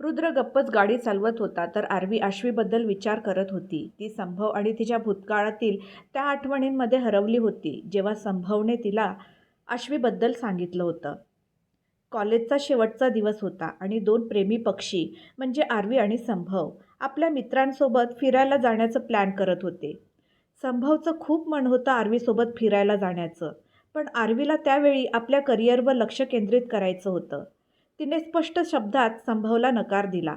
रुद्र गप्पच गाडी चालवत होता तर आरवी आश्वीबद्दल विचार करत होती. ती संभव आणि तिच्या भूतकाळातील त्या आठवणींमध्ये हरवली होती जेव्हा संभवने तिला आश्वीबद्दल सांगितलं होतं. कॉलेजचा शेवटचा दिवस होता आणि दोन प्रेमी पक्षी म्हणजे आरवी आणि संभव आपल्या मित्रांसोबत फिरायला जाण्याचं प्लॅन करत होते. संभवचं खूप मन होतं आरवीसोबत फिरायला जाण्याचं पण आरवीला त्यावेळी आपल्या करिअरवर लक्ष केंद्रित करायचं होतं. तिने स्पष्ट शब्दात संभवला नकार दिला.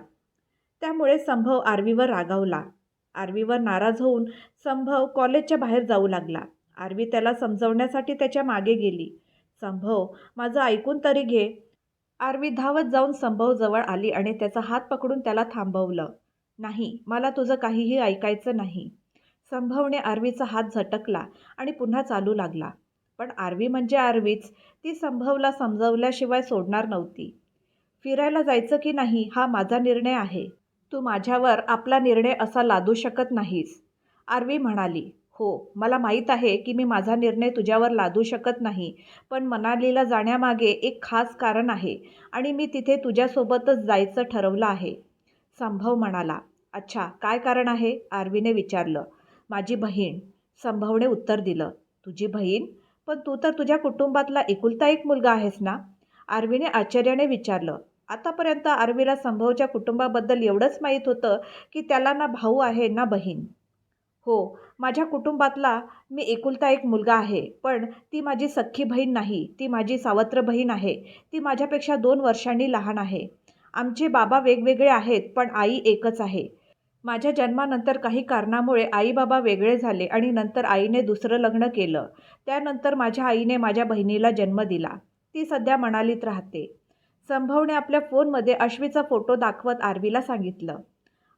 त्यामुळे संभव आरवीवर रागावला. आरवीवर नाराज होऊन संभव कॉलेजच्या बाहेर जाऊ लागला. आरवी त्याला समजवण्यासाठी त्याच्यामागे गेली. संभव माझं ऐकून तरी घे. आरवी धावत जाऊन संभव जवळ आली आणि त्याचा हात पकडून त्याला थांबवलं. नाही मला तुझं काहीही ऐकायचं नाही. संभवने आरवीचा हात झटकला आणि पुन्हा चालू लागला. पण आरवी म्हणजे आरवीच. ती संभवला समजवल्याशिवाय सोडणार नव्हती. फिरायला जायचं की नाही हा माझा निर्णय आहे. तू माझ्यावर आपला निर्णय असा लादू शकत नाहीस. आरवी म्हणाली हो मला माहीत आहे की मी माझा निर्णय तुझ्यावर लादू शकत नाही पण मनालीला जाण्यामागे एक खास कारण आहे आणि मी तिथे तुझ्यासोबतच जायचं ठरवलं आहे. संभव म्हणाला अच्छा काय कारण आहे? आरवीने विचारलं. माझी बहीण. संभवने उत्तर दिलं तुझी बहीण? पण तू तर तुझ्या कुटुंबातला एकुलता एक मुलगा आहेस ना? आर्वीने आश्चर्याने विचारलं आतापर्यंत आर्वीला संभवच्या कुटुंबाबद्दल एवढंच माहीत होतं की त्याला ना भाऊ आहे ना बहीण. हो माझ्या कुटुंबातला मी एकुलता एक मुलगा आहे पण ती माझी सख्खी बहीण नाही ती माझी सावत्र बहीण आहे ती माझ्यापेक्षा दोन वर्षांनी लहान आहे. आमचे बाबा वेगवेगळे आहेत पण आई एकच आहे. माझ्या जन्मानंतर काही कारणामुळे आई बाबा वेगळे झाले आणि नंतर आईने दुसरं लग्न केलं. त्यानंतर माझ्या आईने माझ्या बहिणीला जन्म दिला. ती सध्या मनालीत राहते. संभवने आपल्या फोनमध्ये अश्वीचा फोटो दाखवत आरवीला सांगितलं.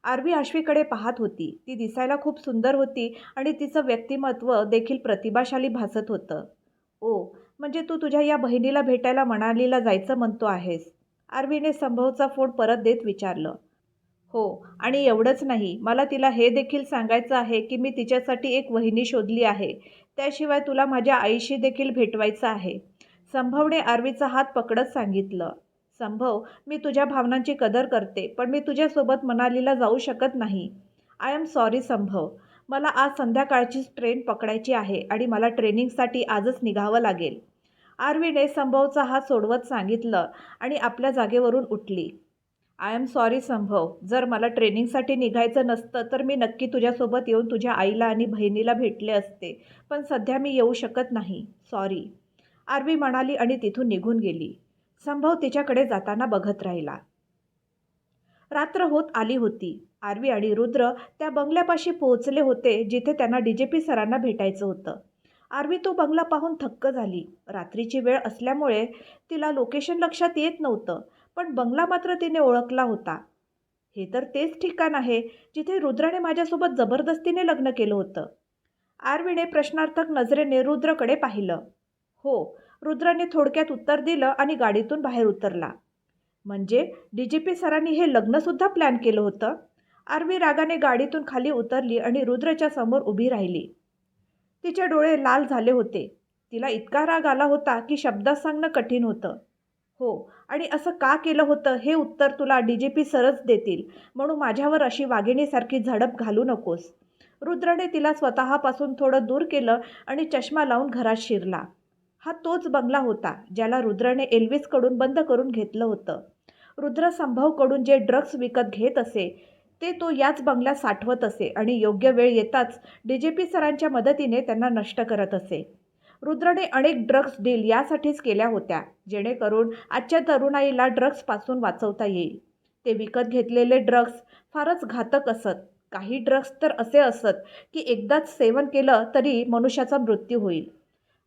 आरवी अश्वीकडे पाहत होती. ती दिसायला खूप सुंदर होती आणि तिचं व्यक्तिमत्व देखील प्रतिभाशाली भासत होतं. ओ म्हणजे तू तुझ्या या बहिणीला भेटायला मनालीला जायचं म्हणतो आहेस? आरवीने संभवचा फोन परत देत विचारलं. हो आणि एवढंच नाही. मला तिला हे देखील सांगायचं आहे की मी तिच्यासाठी एक वहिनी शोधली आहे. त्याशिवाय तुला माझ्या आईशी देखील भेटवायचं आहे. संभवने आरवीचा हात पकडत सांगितलं संभव मी तुझ्या भावनांची कदर करते पण मी तुझ्यासोबत मनालीला जाऊ शकत नाही. आय एम सॉरी संभव. मला आज संध्याकाळचीच ट्रेन पकडायची आहे आणि मला ट्रेनिंगसाठी आजच निघावं लागेल. आरवीने संभवचा हात सोडवत सांगितलं आणि आपल्या जागेवरून उठली. आय एम सॉरी संभव. जर मला ट्रेनिंगसाठी निघायचं नसतं तर मी नक्की तुझ्यासोबत येऊन तुझ्या आईला आणि बहिणीला भेटले असते पण सध्या मी येऊ शकत नाही. सॉरी आरवी म्हणाली आणि तिथून निघून गेली. संभव तिच्याकडे जाताना बघत राहिला. रात्र होत आली होती. आरवी आणि रुद्र त्या बंगल्यापाशी पोहोचले होते जिथे त्यांना डी जे पी सरांना भेटायचं होतं. आरवी तो बंगला पाहून थक्क झाली. रात्रीची वेळ असल्यामुळे तिला लोकेशन लक्षात येत नव्हतं पण बंगला मात्र तिने ओळखला होता. हे तर तेच ठिकाण आहे जिथे रुद्राने माझ्यासोबत जबरदस्तीने लग्न केलं होतं. आरवीने प्रश्नार्थक नजरेने रुद्रकडे पाहिलं. हो रुद्राने थोडक्यात उत्तर दिलं आणि गाडीतून बाहेर उतरला. म्हणजे डी जी पी सरांनी हे लग्नसुद्धा प्लॅन केलं होतं? आरवी रागाने गाडीतून खाली उतरली आणि रुद्रच्या समोर उभी राहिली. तिचे डोळे लाल झाले होते. तिला इतका राग आला होता की शब्दात सांगणं कठीण होतं. हो आणि असं का केलं होतं हे उत्तर तुला डी जी पी सरच देतील म्हणून माझ्यावर अशी वाघिणीसारखी झडप घालू नकोस. रुद्रने तिला स्वतःपासून थोडं दूर केलं आणि चष्मा लावून घरात शिरला. हा तोच बंगला होता ज्याला रुद्रने एल्विसकडून बंद करून घेतलं होतं. रुद्र संभवकडून जे ड्रग्ज विकत घेत असे ते तो याच बंगल्यात साठवत असे आणि योग्य वेळ येताच डी जे पी सरांच्या मदतीने त्यांना नष्ट करत असे. रुद्रने अनेक ड्रग्ज डील यासाठीच केल्या होत्या जेणेकरून आजच्या तरुणाईला ड्रग्जपासून वाचवता येईल. ते विकत घेतलेले ड्रग्ज फारच घातक असत. काही ड्रग्ज तर असे असत की एकदाच सेवन केलं तरी मनुष्याचा मृत्यू होईल.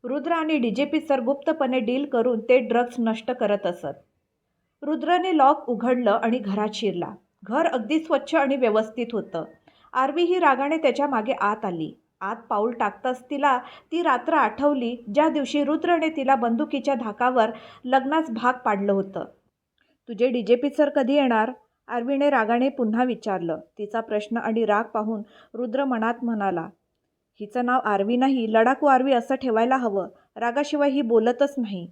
रुद्र आणि D J P sir गुप्तपणे deal करून ते ड्रग्ज नष्ट करत असत. रुद्रने लॉक उघडलं आणि घरात शिरला. घर अगदी स्वच्छ आणि व्यवस्थित होतं. आरवी ही रागाने त्याच्यामागे आत आली. आत पाऊल टाकताच तिला ती रात्र आठवली ज्या दिवशी रुद्रने तिला बंदुकीच्या धाकावर लग्नास भाग पाडलं होतं. तुझे डी जे पी सर कधी येणार? आरवीने रागाने पुन्हा विचारलं. तिचा प्रश्न आणि राग पाहून रुद्र मनात म्हणाला हिचं नाव आरवी नाही लडाखू आरवी असं ठेवायला हवं. रागाशिवाय ही बोलतच नाही.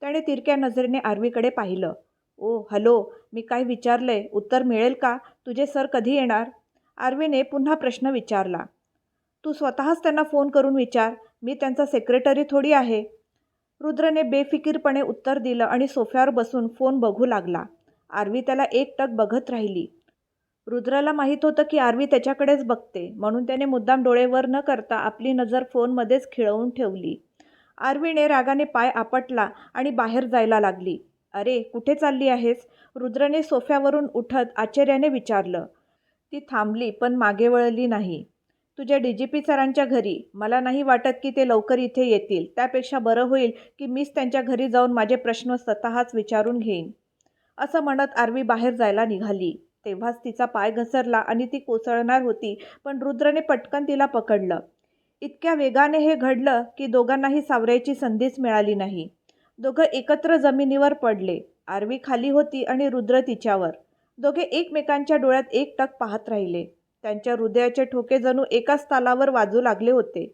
त्याने तिरक्या नजरेने आरवीकडे पाहिलं. ओ हॅलो मी काय विचारलंय? उत्तर मिळेल का? तुझे सर कधी येणार? आर्वीने पुन्हा प्रश्न विचारला. तू स्वतःच त्यांना फोन करून विचार. मी त्यांचा सेक्रेटरी थोडी आहे. रुद्रने बेफिकीरपणे उत्तर दिलं आणि सोफ्यावर बसून फोन बघू लागला. आरवी त्याला एकटक बघत राहिली. रुद्राला माहीत होतं की आरवी त्याच्याकडेच बघते म्हणून त्याने मुद्दाम डोळे वर न करता आपली नजर फोनमध्येच खिळवून ठेवली. आरवीने रागाने पाय आपटला आणि बाहेर जायला लागली. अरे कुठे चालली आहेस? रुद्रने सोफ्यावरून उठत आश्चर्याने विचारलं. ती थांबली पण मागे वळली नाही. तुझ्या डी जी पी सरांच्या घरी. मला नाही वाटत की ते लवकर इथे येतील. त्यापेक्षा बरं होईल की मीच त्यांच्या घरी जाऊन माझे प्रश्न स्वतःच विचारून घेईन. असं म्हणत आरवी बाहेर जायला निघाली. तेव्हाच तिचा पाय घसरला आणि ती कोसळणार होती पण रुद्रने पटकन तिला पकडलं. इतक्या वेगाने हे घडलं की दोघांनाही सावरायची संधीच मिळाली नाही. दोघं एकत्र जमिनीवर पडले. आरवी खाली होती आणि रुद्र तिच्यावर. दोघे एकमेकांच्या डोळ्यात एक टक पाहत राहिले. त्यांच्या हृदयाचे ठोके जणू एकाच तालावर वाजू लागले होते.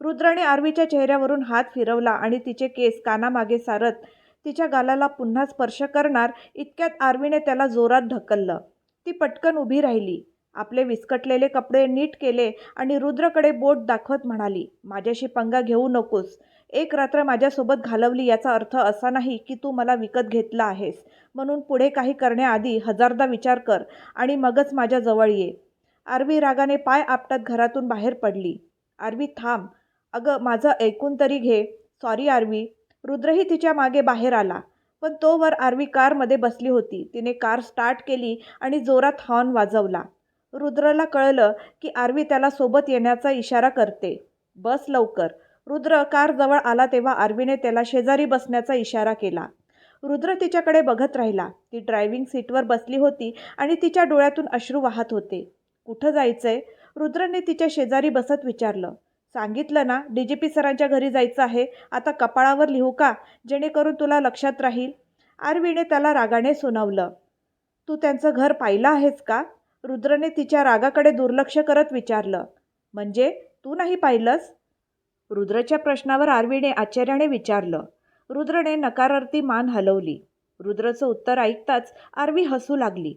रुद्राने आरवीच्या चेहऱ्यावरून हात फिरवला आणि तिचे केस कानामागे सारत तिच्या गालाला पुन्हा स्पर्श करणार इतक्यात आरवीने त्याला जोरात ढकललं. ती पटकन उभी राहिली. आपले विस्कटलेले कपडे नीट केले आणि रुद्रकडे बोट दाखवत म्हणाली माझ्याशी पंगा घेऊ नकोस. एक रात्र माझ्यासोबत घालवली याचा अर्थ असा नाही की तू मला विकत घेतला आहेस. म्हणून पुढे काही करण्याआधी हजारदा विचार कर आणि मगच माझ्याजवळ ये. आरवी रागाने पाय आपटत घरातून बाहेर पडली. आरवी थांब. अगं माझं ऐकून तरी घे. Sorry RV. रुद्रही तिच्यामागे बाहेर आला. पण तोवर आरवी कारमध्ये बसली होती. तिने कार स्टार्ट केली आणि जोरात हॉर्न वाजवला. रुद्रला कळलं की आरवी त्याला सोबत येण्याचा इशारा करते. बस लवकर. रुद्र कारजवळ आला तेव्हा आरवीने त्याला शेजारी बसण्याचा इशारा केला. रुद्र तिच्याकडे बघत राहिला. ती ड्रायव्हिंग सीटवर बसली होती आणि तिच्या डोळ्यातून अश्रू वाहत होते. कुठं जायचंय? रुद्रने तिच्या शेजारी बसत विचारलं. सांगितलं ना डी जी पी सरांच्या घरी जायचं आहे आता कपाळावर लिहू का? जेणेकरून तुला लक्षात राहील. आरवीने त्याला रागाने सुनावलं. तू त्यांचं घर पाहिलं आहेस का? रुद्रने तिच्या रागाकडे दुर्लक्ष करत विचारलं. म्हणजे तू नाही पाहिलंस? रुद्रच्या प्रश्नावर आरवीने आश्चर्याने विचारलं. रुद्रने नकारार्थी मान हलवली. रुद्रचं उत्तर ऐकताच आरवी हसू लागली.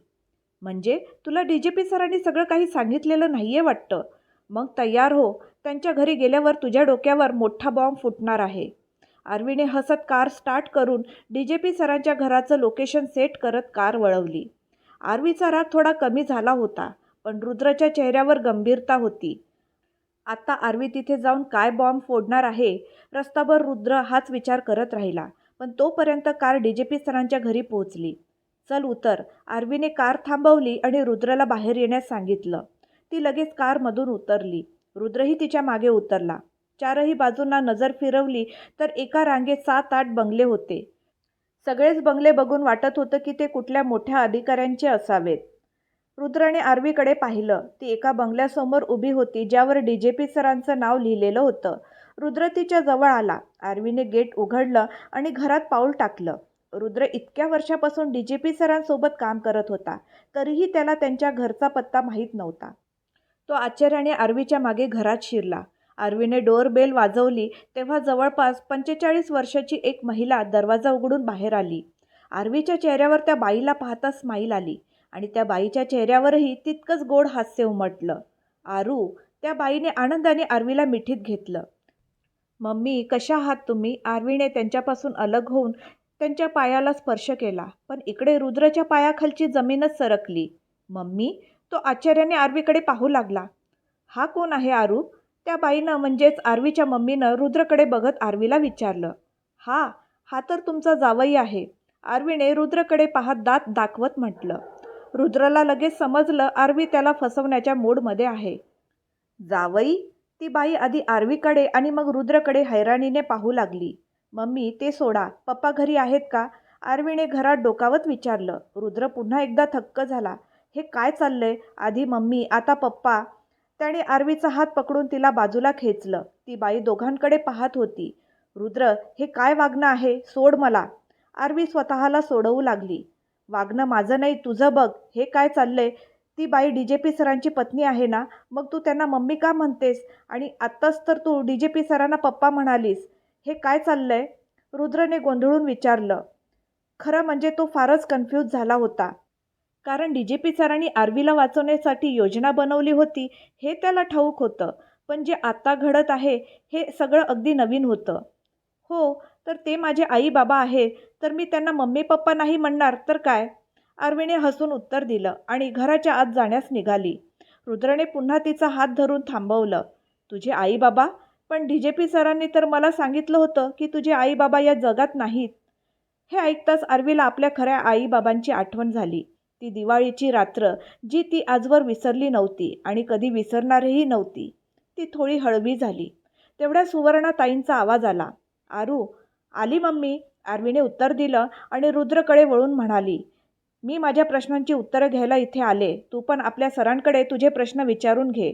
म्हणजे तुला डी जी पी सरांनी सगळं काही सांगितलेलं नाही आहे वाटतं? मग तयार हो त्यांच्या घरी गेल्यावर तुझ्या डोक्यावर मोठा बॉम्ब फुटणार आहे. आर्वीने हसत कार स्टार्ट करून डी जे पी सरांच्या घराचं लोकेशन सेट करत कार वळवली. आर्वीचा राग थोडा कमी झाला होता पण रुद्राच्या चेहऱ्यावर गंभीरता होती. आता आर्वी तिथे जाऊन काय बॉम्ब फोडणार आहे? रस्ताभर रुद्र हाच विचार करत राहिला पण तोपर्यंत कार डी जे पी सरांच्या घरी पोहोचली. चल उतर आर्वीने कार थांबवली आणि रुद्रला बाहेर येण्यास सांगितलं. ती लगेच कारमधून उतरली. रुद्रही तिच्यामागे उतरला. चारही बाजूंना नजर फिरवली तर एका रांगेत सात आठ बंगले होते. सगळेच बंगले बघून वाटत होतं की ते कुठल्या मोठ्या अधिकाऱ्यांचे असावेत. रुद्राने आरवीकडे पाहिलं. ती एका बंगल्यासमोर उभी होती ज्यावर डी जे पी सरांचं नाव लिहिलेलं होतं. रुद्र तिच्या जवळ आला. आरवीने गेट उघडलं आणि घरात पाऊल टाकलं. रुद्र इतक्या वर्षापासून डी जे पी सरांसोबत काम करत होता तरीही त्याला त्यांच्या घरचा पत्ता माहीत नव्हता. तो आश्चर्याने आरवीच्या मागे घरात शिरला. आरवीने डोअरबेल वाजवली तेव्हा जवळपास पंचेचाळीस वर्षाची एक महिला दरवाजा उघडून बाहेर आली. आरवीच्या चेहऱ्यावर त्या बाईला पाहता स्माईल आली आणि त्या बाईच्या चेहऱ्यावरही तितकंच गोड हास्य उमटलं. आरू त्या बाईने आनंदाने आरवीला मिठीत घेतलं. मम्मी कशा आहात तुम्ही? आरवीने त्यांच्यापासून अलग होऊन त्यांच्या पायाला स्पर्श केला पण इकडे रुद्रच्या पायाखालची जमीनच सरकली. मम्मी तो आश्चर्याने आरवीकडे पाहू लागला. हा कोण आहे आरू? त्या बाईनं म्हणजेच आरवीच्या मम्मीनं रुद्रकडे बघत आरवीला विचारलं. हा हा तर तुमचा जावई आहे. आरवीने रुद्रकडे पाहत दात दाखवत म्हटलं. रुद्रला लगेच समजलं आरवी त्याला फसवण्याच्या मूडमध्ये आहे. जावई? ती बाई आधी आरवीकडे आणि मग रुद्रकडे हैराणीने पाहू लागली. मम्मी ते सोडा. पप्पा घरी आहेत का? आरवीने घरात डोकावत विचारलं. रुद्र पुन्हा एकदा थक्क झाला. हे काय चाललंय? आधी मम्मी आता पप्पा. त्याने आरवीचा हात पकडून तिला बाजूला खेचलं. ती बाई दोघांकडे पाहत होती. रुद्र हे काय वागणं आहे? सोड मला. आरवी स्वतःला सोडवू लागली. वागणं माझं नाही तुझं बघ. हे काय चाललंय? ती बाई डी जे पी सरांची पत्नी आहे ना? मग तू त्यांना मम्मी का म्हणतेस? आणि आत्ताच तर तू डी जे पी सरांना पप्पा म्हणालीस. हे काय चाललंय? रुद्रने गोंधळून विचारलं. खरं म्हणजे तो फारच कन्फ्यूज झाला होता. कारण डी जे पी सरांनी आरवीला वाचवण्यासाठी योजना बनवली होती हे त्याला ठाऊक होतं. पण जे आत्ता घडत आहे हे सगळं अगदी नवीन होतं. हो तर ते माझे आई बाबा आहे तर मी त्यांना मम्मी पप्पा नाही म्हणणार तर काय? आरवीने हसून उत्तर दिलं आणि घराच्या आत जाण्यास निघाली. रुद्रने पुन्हा तिचा हात धरून थांबवलं. तुझे आई बाबा पण डी जे पी सरांनी तर मला सांगितलं होतं की तुझे आई बाबा या जगात नाहीत. हे ऐकताच आरवीला आपल्या खऱ्या आईबाबांची आठवण झाली. ती दिवाळीची रात्र जी ती आजवर विसरली नव्हती आणि कधी विसरणारही नव्हती. ती थोडी हळवी झाली. तेवढ्या सुवर्णाताईंचा आवाज आला. आरू आली मम्मी. आरवीने उत्तर दिलं आणि रुद्रकडे वळून म्हणाली मी माझ्या प्रश्नांची उत्तरं घ्यायला इथे आले. तू पण आपल्या सरांकडे तुझे प्रश्न विचारून घे.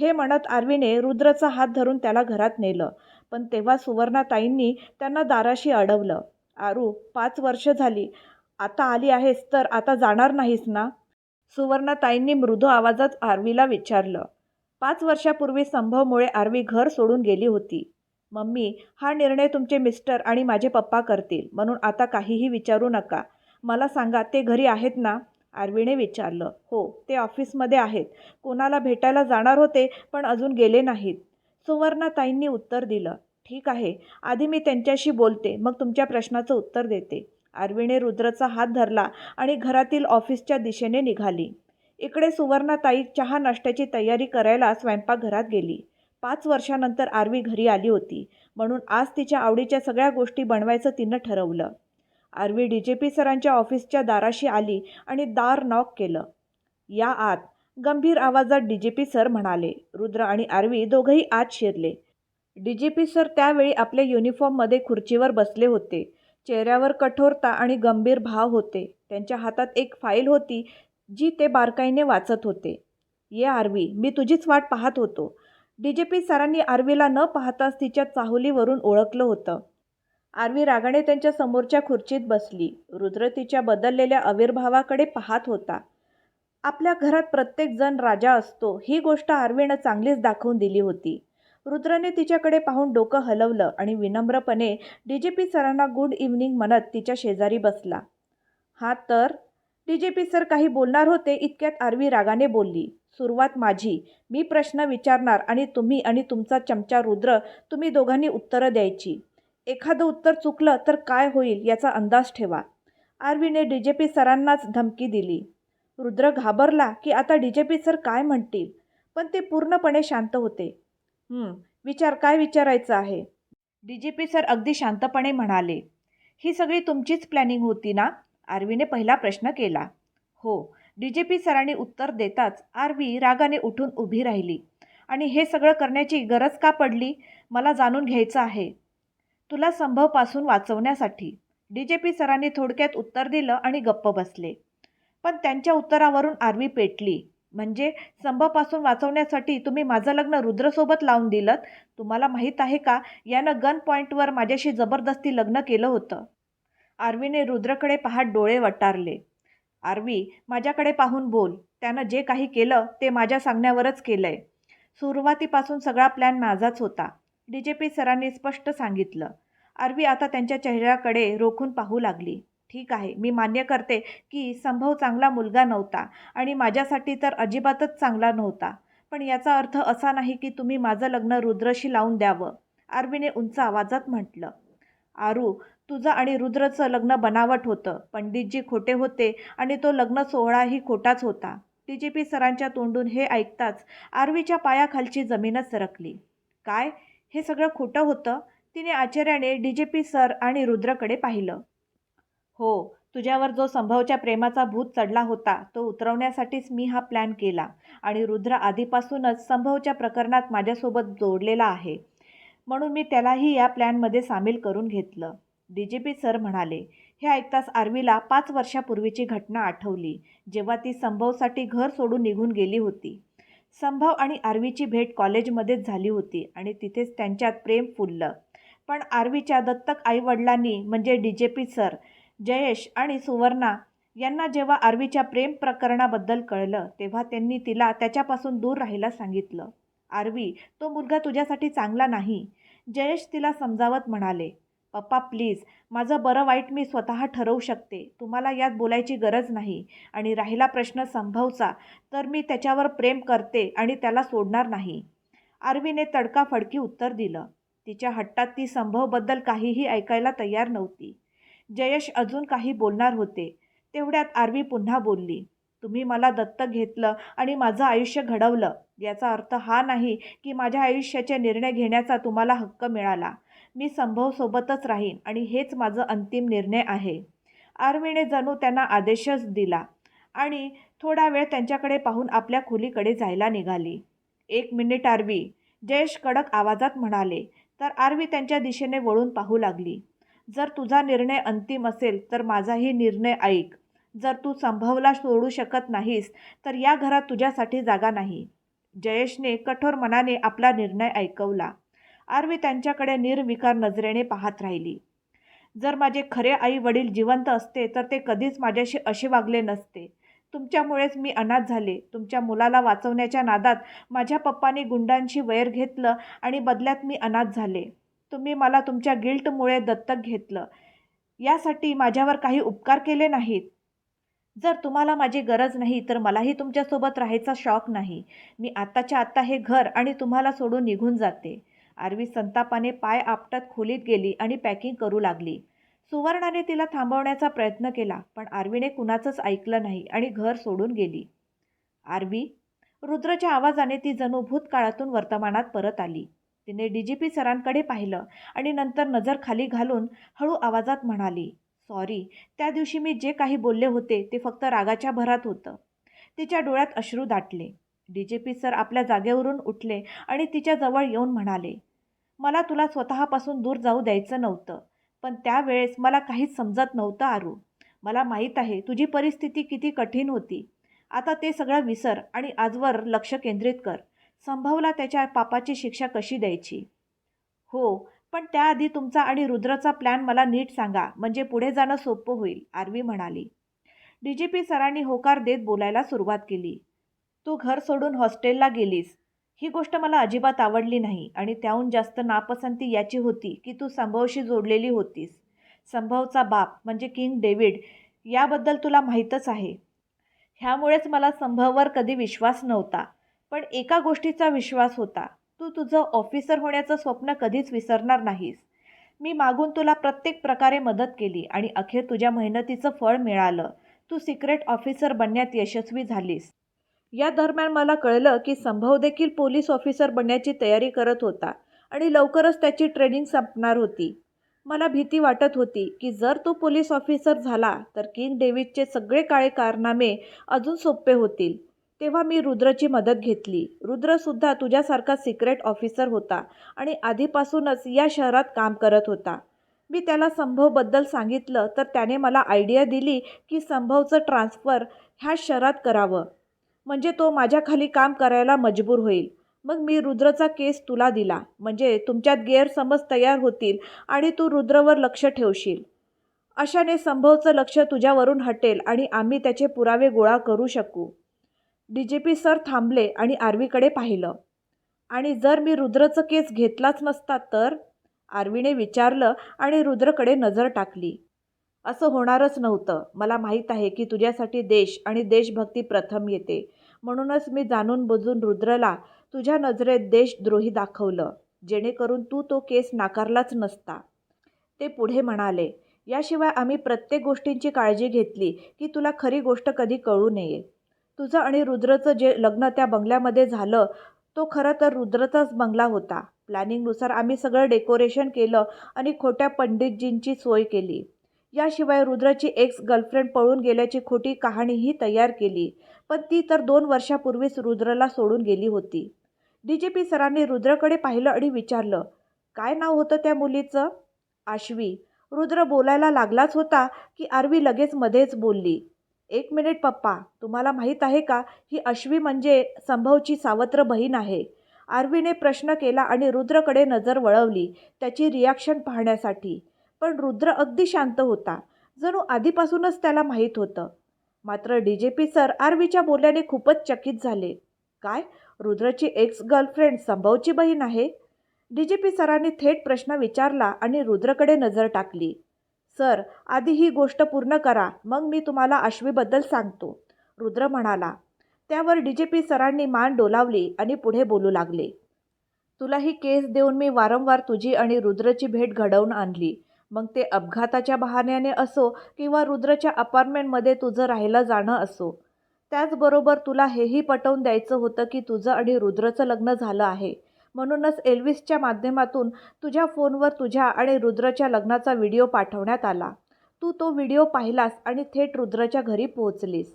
हे म्हणत आरवीने रुद्रचा हात धरून त्याला घरात नेलं. पण तेव्हा सुवर्णाताईंनी त्यांना दाराशी अडवलं. आरू पाच वर्ष झाली. आता आली आहेस तर आता जाणार नाहीस ना? सुवर्णाताईंनी मृदू आवाजात आरवीला विचारलं. पाच वर्षापूर्वी संभवमुळे आरवी घर सोडून गेली होती. मम्मी हा निर्णय तुमचे मिस्टर आणि माझे पप्पा करतील म्हणून आता काहीही विचारू नका. मला सांगा ते घरी आहेत ना? आरवीने विचारलं. हो ते ऑफिसमध्ये आहेत. कोणाला भेटायला जाणार होते पण अजून गेले नाहीत. सुवर्णाताईंनी उत्तर दिलं. ठीक आहे आधी मी त्यांच्याशी बोलते मग तुमच्या प्रश्नाचं उत्तर देते. आरवीने रुद्रचा हात धरला आणि घरातील ऑफिसच्या दिशेने निघाली. इकडे सुवर्णाताई चहा नाश्त्याची तयारी करायला स्वयंपाकघरात गेली. पाच वर्षानंतर आरवी घरी आली होती म्हणून आज तिच्या आवडीच्या सगळ्या गोष्टी बनवायचं तिनं ठरवलं. आरवी डी जे पी सरांच्या ऑफिसच्या दाराशी आली आणि दार नॉक केलं. या आत गंभीर आवाजात डी जे पी सर म्हणाले रुद्र आणि आरवी दोघंही आत शिरले. डी जी पी सर त्यावेळी आपल्या युनिफॉर्ममध्ये खुर्चीवर बसले होते. चेहऱ्यावर कठोरता आणि गंभीर भाव होते. त्यांच्या हातात एक फाईल होती जी ते बारकाईने वाचत होते. ये आरवी मी तुझीच वाट पाहत होतो. डी जे पी सरांनी आरवीला न पाहताच तिच्या चाहुलीवरून ओळखलं होतं. आरवी रागाने त्यांच्या समोरच्या खुर्चीत बसली. रुद्र तिच्या बदललेल्या आविर्भावाकडे पाहत होता. आपल्या घरात प्रत्येकजण राजा असतो. ही गोष्ट आरवीनं चांगलीच दाखवून दिली होती. रुद्रने तिच्याकडे पाहून डोकं हलवलं आणि विनम्रपणे डी जे पी सरांना गुड इव्हनिंग म्हणत तिच्या शेजारी बसला. हा तर डी जे पी सर काही बोलणार होते इतक्यात आरवी रागाने बोलली. सुरुवात माझी. मी प्रश्न विचारणार आणि तुम्ही आणि तुमचा चमचा रुद्र तुम्ही दोघांनी उत्तरं द्यायची. एखादं उत्तर चुकलं तर काय होईल याचा अंदाज ठेवा आरवीने डी जे पी सरांनाच धमकी दिली. रुद्र घाबरला की आता डी जे पी सर काय म्हणतील पण ते पूर्णपणे शांत होते. विचार काय विचारायचं आहे? डी जी पी सर अगदी शांतपणे म्हणाले ही सगळी तुमचीच प्लॅनिंग होती ना? आरवीने पहिला प्रश्न केला. हो डी जे पी सरांनी उत्तर देताच आरवी रागाने उठून उभी राहिली. आणि हे सगळं करण्याची गरज का पडली? मला जाणून घ्यायचं आहे. तुला संभवपासून वाचवण्यासाठी. डी जे पी सरांनी थोडक्यात उत्तर दिलं आणि गप्प बसले. पण त्यांच्या उत्तरावरून आरवी पेटली. म्हणजे संभवपासून वाचवण्यासाठी तुम्ही माझं लग्न रुद्रसोबत लावून दिलं तुम्हाला माहीत आहे का? यानं गन पॉईंटवर माझ्याशी जबरदस्ती लग्न केलं होतं. आरवीने रुद्रकडे पाहत डोळे वटारले. आरवी माझ्याकडे पाहून बोल. त्यानं जे काही केलं ते माझ्या सांगण्यावरच केलं आहे सुरुवातीपासून सगळा प्लॅन माझाच होता. डी जे पी सरांनी स्पष्ट सांगितलं. आरवी आता त्यांच्या चेहऱ्याकडे रोखून पाहू लागली. ठीक आहे. मी मान्य करते की संभव चांगला मुलगा नव्हता आणि माझ्यासाठी तर अजिबातच चांगला नव्हता. पण याचा अर्थ असा नाही की तुम्ही माझं लग्न रुद्रशी लावून द्यावं आरवीने उंच आवाजात म्हटलं. आरू तुझं आणि रुद्रचं लग्न बनावट होतं. पंडितजी खोटे होते आणि तो लग्न सोहळाही खोटाच होता. टी जी पी सरांच्या तोंडून हे ऐकताच आरवीच्या पायाखालची जमीनच सरकली. काय? हे सगळं खोटं होतं? तिने आश्चर्याने डी जे पी सर आणि रुद्रकडे पाहिलं. हो तुझ्यावर जो संभवच्या प्रेमाचा भूत चढला होता तो उतरवण्यासाठीच मी हा प्लॅन केला आणि रुद्र आधीपासूनच संभवच्या प्रकरणात माझ्यासोबत जोडलेला आहे. म्हणून मी त्यालाही या प्लॅनमध्ये सामील करून घेतलं. डी जी पी सर म्हणाले हे ऐकताच आरवीला पाच वर्षापूर्वीची घटना आठवली जेव्हा ती संभवसाठी घर सोडून निघून गेली होती. संभव आणि आरवीची भेट कॉलेजमध्येच झाली होती आणि तिथेच त्यांच्यात प्रेम फुललं. पण आरवीच्या दत्तक आईवडिलांनी म्हणजे D J P sir Jayesh आणि सुवर्णा यांना जेव्हा आरवीच्या प्रेम प्रकरणाबद्दल कळलं तेव्हा त्यांनी तिला त्याच्यापासून दूर राहायला सांगितलं. आरवी तो मुलगा तुझ्यासाठी चांगला नाही. जयेश तिला समजावत म्हणाले पप्पा प्लीज माझं बरं वाईट मी स्वतः ठरवू शकते. तुम्हाला यात बोलायची गरज नाही आणि राहिला प्रश्न संभवचा तर मी त्याच्यावर प्रेम करते आणि त्याला सोडणार नाही. आरवीने तडकाफडकी उत्तर दिलं. तिच्या हट्टात ती संभवबद्दल काहीही ऐकायला तयार नव्हती. जयश अजून काही बोलणार होते. तेवढ्यात आरवी पुन्हा बोलली तुम्ही मला दत्तक घेतलं आणि माझं आयुष्य घडवलं. याचा अर्थ हा नाही की माझ्या आयुष्याचे निर्णय घेण्याचा तुम्हाला हक्क मिळाला. मी संभवसोबतच राहीन आणि हेच माझं अंतिम निर्णय आहे. आर्वीने जणू त्यांना आदेशच दिला आणि थोडा वेळ त्यांच्याकडे पाहून आपल्या खोलीकडे जायला निघाली. एक मिनिट आरवी जयेश कडक आवाजात म्हणाले. तर आरवी त्यांच्या दिशेने वळून पाहू लागली. जर तुझा निर्णय अंतिम असेल तर माझाही निर्णय ऐक. जर तू संभवला सोडू शकत नाहीस तर या घरात तुझ्यासाठी जागा नाही. जयेशने कठोर मनाने आपला निर्णय ऐकवला. आरवी त्यांच्याकडे निर्विकार नजरेने पाहत राहिली. जर माझे खरे आई वडील जिवंत असते तर ते कधीच माझ्याशी असे वागले नसते. तुमच्यामुळेच मी अनाथ झाले. तुमच्या मुलाला वाचवण्याच्या नादात माझ्या पप्पाने गुंडांशी वैर घेतलं आणि बदल्यात मी अनाथ झाले. तुम्ही मला तुमच्या गिल्टमुळे दत्तक घेतलं. यासाठी माझ्यावर काही उपकार केले नाहीत. जर तुम्हाला माझी गरज नाही तर मलाही तुमच्यासोबत राहायचा शॉक नाही. मी आत्ताच्या आत्ता हे घर आणि तुम्हाला सोडून निघून जाते. आरवी संतापाने पाय आपटत खोलीत गेली आणि पॅकिंग करू लागली. सुवर्णाने तिला थांबवण्याचा प्रयत्न केला पण आरवीने कुणाचंच ऐकलं नाही आणि घर सोडून गेली. आरवी? रुद्रच्या आवाजाने ती जणू भूतकाळातून वर्तमानात परत आली. तिने डी जी पी सरांकडे पाहिलं आणि नंतर नजर खाली घालून हळू आवाजात म्हणाली सॉरी त्या दिवशी मी जे काही बोलले होते ते फक्त रागाच्या भरात होतं. तिच्या डोळ्यात अश्रू दाटले. डी जे पी सर आपल्या जागेवरून उठले आणि तिच्याजवळ येऊन म्हणाले मला तुला स्वतःपासून दूर जाऊ द्यायचं नव्हतं पण त्यावेळेस मला काहीच समजत नव्हतं आरू. मला माहीत आहे तुझी परिस्थिती किती कठीण होती. आता ते सगळं विसर आणि आजवर लक्ष केंद्रित कर. संभवला त्याच्या पापाची शिक्षा कशी द्यायची? हो पण त्याआधी तुमचा आणि रुद्रचा प्लॅन मला नीट सांगा म्हणजे पुढे जाणं सोपं होईल आरवी म्हणाली. डी जी पी सरांनी होकार देत बोलायला सुरुवात केली. तू घर सोडून हॉस्टेलला गेलीस. ही गोष्ट मला अजिबात आवडली नाही आणि त्याहून जास्त नापसंती याची होती की तू संभवशी जोडलेली होतीस. संभवचा बाप म्हणजे किंग डेव्हिड याबद्दल तुला माहीतच आहे. ह्यामुळेच मला संभववर कधी विश्वास नव्हता. पण एका गोष्टीचा विश्वास होता. तू तुझं ऑफिसर होण्याचं स्वप्न कधीच विसरणार नाहीस. मी मागून तुला प्रत्येक प्रकारे मदत केली आणि अखेर तुझ्या मेहनतीचं फळ मिळालं. तू सिक्रेट ऑफिसर बनण्यात यशस्वी झालीस. या दरम्यान मला कळलं की संभव देखील पोलीस ऑफिसर बनण्याची तयारी करत होता आणि लवकरच त्याची ट्रेनिंग संपणार होती. मला भीती वाटत होती की जर तो पोलीस ऑफिसर झाला तर किंग डेव्हिडचे सगळे काळे कारनामे अजून सोपे होतील. तेव्हा मी रुद्रची मदत घेतली. रुद्रसुद्धा तुझ्यासारखा सिक्रेट ऑफिसर होता आणि आधीपासूनच या शहरात काम करत होता. मी त्याला संभवबद्दल सांगितलं तर त्याने मला आयडिया दिली की संभवचं ट्रान्सफर ह्या शहरात करावं. म्हणजे तो माझ्याखाली काम करायला मजबूर होईल. मग मी रुद्रचा केस तुला दिला. म्हणजे तुमच्यात गैरसमज तयार होतील आणि तू रुद्रवर लक्ष ठेवशील. अशाने संभवचं लक्ष तुझ्यावरून हटेल आणि आम्ही त्याचे पुरावे गोळा करू शकू. डी जे पी सर थांबले आणि आरवीकडे पाहिलं. आणि जर मी रुद्रचं केस घेतलाच नसता तर? आरवीने विचारलं आणि रुद्रकडे नजर टाकली. असं होणारच नव्हतं. मला माहीत आहे की तुझ्यासाठी देश आणि देशभक्ती प्रथम येते. म्हणूनच मी जाणून बुजून रुद्रला तुझ्या नजरेत देशद्रोही दाखवलं जेणेकरून तू तो केस नाकारलाच नसता. ते पुढे म्हणाले याशिवाय आम्ही प्रत्येक गोष्टींची काळजी घेतली की तुला खरी गोष्ट कधी कळू नये. तुझं आणि रुद्रचं जे लग्न त्या बंगल्यामध्ये झालं तो खरं तर रुद्रचाच बंगला होता. प्लॅनिंगनुसार आम्ही सगळं डेकोरेशन केलं आणि खोट्या पंडितजींची सोय केली. याशिवाय रुद्रची एक्स गर्लफ्रेंड पळून गेल्याची खोटी कहाणीही तयार केली पण ती तर दोन वर्षापूर्वीच रुद्रला सोडून गेली होती. डी जी पी सरांनी रुद्रकडे पाहिलं आणि विचारलं काय नाव होतं त्या मुलीचं? आश्वी रुद्र बोलायला लागलाच होता की आरवी लगेच मध्येच बोलली. एक मिनिट पप्पा. तुम्हाला माहीत आहे का ही अश्वी म्हणजे संभवची सावत्र बहीण आहे. आरवीने प्रश्न केला आणि रुद्रकडे नजर वळवली त्याची रिॲक्शन पाहण्यासाठी. पण रुद्र अगदी शांत होता. जणू आधीपासूनच त्याला माहीत होतं. मात्र डी जे पी सर आरवीच्या बोलण्याने खूपच चकित झाले. काय? रुद्रची एक्स गर्लफ्रेंड संभवची बहीण आहे? डी जे पी सरांनी थेट प्रश्न विचारला आणि रुद्रकडे नजर टाकली. सर आधी ही गोष्ट पूर्ण करा मग मी तुम्हाला आश्वीबद्दल सांगतो. रुद्र म्हणाला. त्यावर डी जे पी सरांनी मान डोलावली आणि पुढे बोलू लागले. तुला ही केस देऊन मी वारंवार तुझी आणि रुद्रची भेट घडवून आणली. मग ते अपघाताच्या बहाण्याने असो किंवा रुद्रच्या अपार्टमेंटमध्ये तुझं राहायला जाणं असो. त्याचबरोबर तुला हेही पटवून द्यायचं होतं की तुझं आणि रुद्रचं लग्न झालं आहे. म्हणूनच एल्विसच्या माध्यमातून तुझ्या फोनवर तुझ्या आणि रुद्रच्या लग्नाचा व्हिडिओ पाठवण्यात आला. तू तो व्हिडिओ पाहिलास आणि थेट रुद्रच्या घरी पोहोचलीस.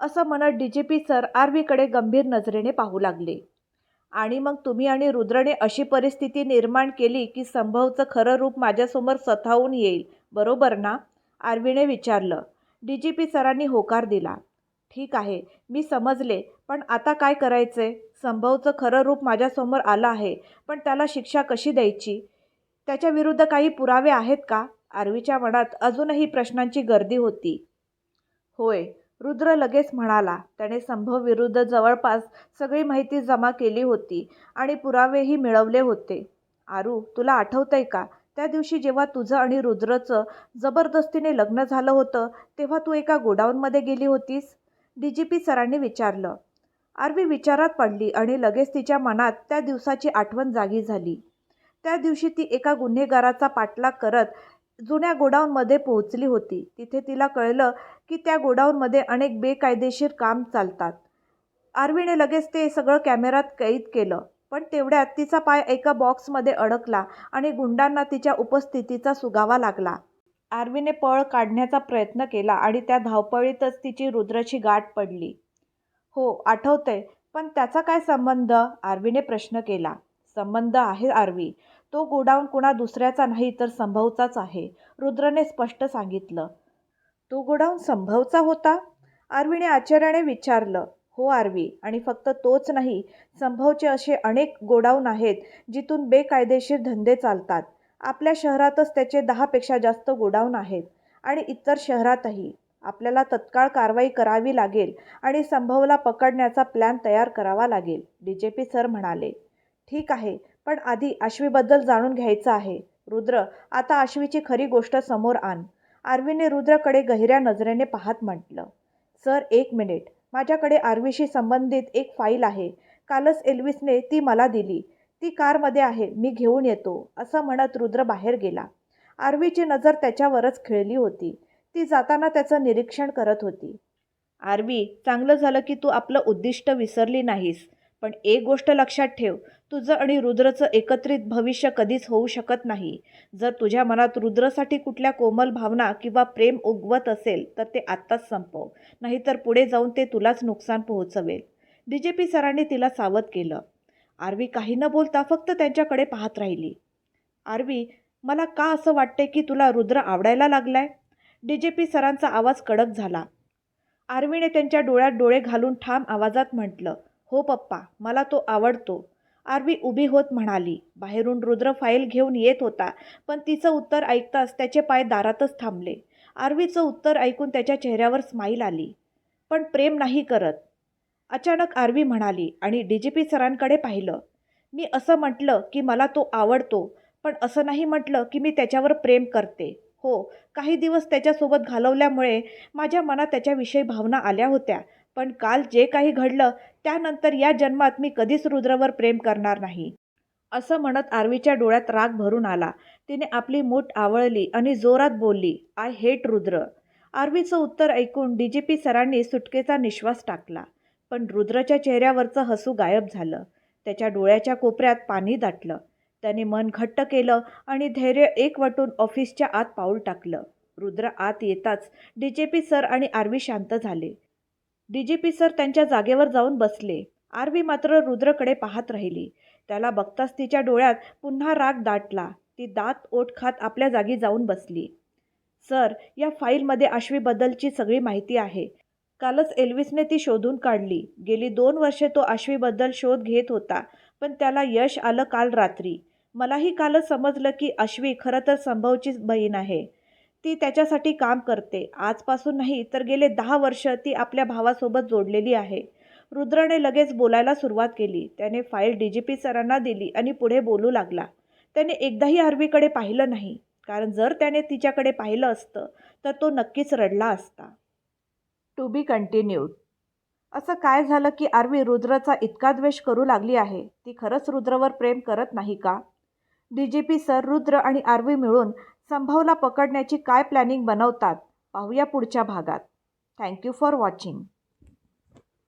असं म्हणत डी जी पी सर आरवीकडे गंभीर नजरेने पाहू लागले. आणि मग तुम्ही आणि रुद्रने अशी परिस्थिती निर्माण केली की संभवचं खरं रूप माझ्यासमोर स्वतःहून येईल बरोबर ना? आरवीने विचारलं. डी जी पी सरांनी होकार दिला. ठीक आहे मी समजले. पण आता काय करायचे संभवचं खरं रूप माझ्यासमोर आलं आहे पण त्याला शिक्षा कशी द्यायची? त्याच्या विरुद्ध काही पुरावे आहेत का? आरवीच्या मनात अजूनही प्रश्नांची गर्दी होती. होय रुद्र लगेच म्हणाला त्याने संभव विरुद्ध जवळपास सगळी माहिती जमा केली होती आणि पुरावेही मिळवले होते. आरू तुला आठवतंय का? त्या दिवशी जेव्हा तुझं आणि रुद्रचं जबरदस्तीने लग्न झालं होतं तेव्हा तू एका गोडाऊनमध्ये गेली होतीस? डी जी पी सरांनी विचारलं. आरवी विचारात पडली आणि लगेच तिच्या मनात त्या दिवसाची आठवण जागी झाली. त्या दिवशी ती एका गुन्हेगाराचा पाठलाग करत जुन्या गोडाऊनमध्ये पोहोचली होती. तिथे तिला कळलं की त्या गोडाऊनमध्ये अनेक बेकायदेशीर काम चालतात. आरवीने लगेच ते सगळं कॅमेऱ्यात कैद केलं पण तेवढ्यात तिचा पाय एका बॉक्समध्ये अडकला आणि गुंडांना तिच्या उपस्थितीचा सुगावा लागला. आरवीने पळ काढण्याचा प्रयत्न केला आणि त्या धावपळीतच तिची रुद्राची गाठ पडली. हो आठवतंय पण त्याचा काय संबंध? आरवीने प्रश्न केला. संबंध आहे आरवी. तो गोडाऊन कुणा दुसऱ्याचा नाही तर संभवचाच आहे रुद्रने स्पष्ट सांगितलं. तो गोडाऊन संभवचा होता? आरवीने आश्चर्याने विचारलं. हो आरवी. आणि फक्त तोच नाही संभवचे असे अनेक गोडाऊन आहेत जिथून बेकायदेशीर धंदे चालतात. आपल्या शहरातच त्याचे दहापेक्षा जास्त गोडाऊन आहेत. आणि इतर शहरातही. आपल्याला तत्काळ कारवाई करावी लागेल आणि संभवला पकडण्याचा प्लॅन तयार करावा लागेल डी जे पी सर म्हणाले. ठीक आहे पण आधी आश्वीबद्दल जाणून घ्यायचं आहे. रुद्र आता आश्वीची खरी गोष्ट समोर आण. आर्वीने रुद्रकडे गहिऱ्या नजरेने पाहत म्हटलं. सर एक मिनिट माझ्याकडे आर्वीशी संबंधित एक फाईल आहे. कालच एल्विसने ती मला दिली. ती कारमध्ये आहे मी घेऊन येतो असं म्हणत रुद्र बाहेर गेला. आर्वीची नजर त्याच्यावरच खिळली होती. ती जाताना त्याचं निरीक्षण करत होती. आरवी चांगलं झालं की तू आपलं उद्दिष्ट विसरली नाहीस. पण एक गोष्ट लक्षात ठेव तुझं आणि रुद्रचं एकत्रित भविष्य कधीच होऊ शकत नाही. जर तुझ्या मनात रुद्रसाठी कुठल्या कोमल भावना किंवा प्रेम उगवत असेल तर ते आत्ताच संपव. नाहीतर पुढे जाऊन ते तुलाच नुकसान पोहोचवेल. डी जे पी सरांनी तिला सावध केलं. आरवी काही न बोलता फक्त त्यांच्याकडे पाहत राहिली. आरवी मला का असं वाटते की तुला रुद्र आवडायला लागलाय? डी जे पी सरांचा आवाज कडक झाला. आर्वीने त्यांच्या डोळ्यात डोळे घालून ठाम आवाजात म्हटलं हो पप्पा मला तो आवडतो. आरवी उभी होत म्हणाली बाहेरून रुद्र फाईल घेऊन येत होता पण तिचं उत्तर ऐकताच त्याचे पाय दारातच थांबले. आरवीचं उत्तर ऐकून त्याच्या चेहऱ्यावर स्माईल आली. पण प्रेम नाही करत. अचानक आरवी म्हणाली आणि डी जी पी सरांकडे पाहिलं. मी असं म्हटलं की मला तो आवडतो पण असं नाही म्हटलं की मी त्याच्यावर प्रेम करते. हो काही दिवस त्याच्यासोबत घालवल्यामुळे माझ्या मनात त्याच्याविषयी भावना आल्या होत्या. पण काल जे काही घडलं त्यानंतर या जन्मात मी कधीच रुद्रवर प्रेम करणार नाही. असं म्हणत आरवीच्या डोळ्यात राग भरून आला. तिने आपली मूठ आवळली आणि जोरात बोलली आय हेट रुद्र. आरवीचं उत्तर ऐकून डी जी पी सरांनी सुटकेचा निश्वास टाकला. पण रुद्रच्या चेहऱ्यावरचं हसू गायब झालं. त्याच्या डोळ्याच्या कोपऱ्यात पाणी दाटलं. त्याने मन घट्ट केलं आणि धैर्य एकवटून ऑफिसच्या आत पाऊल टाकलं. रुद्र आत येताच डी जे पी सर आणि आरवी शांत झाले. डी जे पी सर त्यांच्या जागेवर जाऊन बसले. आरवी मात्र रुद्रकडे पाहत राहिली. त्याला बघताच तिच्या डोळ्यात पुन्हा राग दाटला. ती दात ओठ खात आपल्या जागी जाऊन बसली. सर या फाईलमध्ये आश्वीबद्दलची सगळी माहिती आहे. कालच एल्विसने ती शोधून काढली. गेली दोन वर्षे तो आश्वीबद्दल शोध घेत होता पण त्याला यश आलं काल रात्री. मलाही कालच समजलं की अश्वी खरं तर संभवचीच बहीण आहे. ती त्याच्यासाठी काम करते. आजपासून नाही तर गेले दहा वर्ष ती आपल्या भावासोबत जोडलेली आहे. रुद्रने लगेच बोलायला सुरुवात केली. त्याने फाईल डी जी पी सरांना दिली आणि पुढे बोलू लागला. त्याने एकदाही आरवीकडे पाहिलं नाही. कारण जर त्याने तिच्याकडे पाहिलं असतं तर तो नक्कीच रडला असता. टू बी कंटिन्यूड असं काय झालं की आरवी रुद्रचा इतका द्वेष करू लागली आहे? ती खरंच रुद्रवर प्रेम करत नाही का? D G P sir Rudra आणि आरवी मिळून संभवला पकडण्याची काय प्लॅनिंग बनवतात? पाहूया पुढच्या भागात. Thank you for watching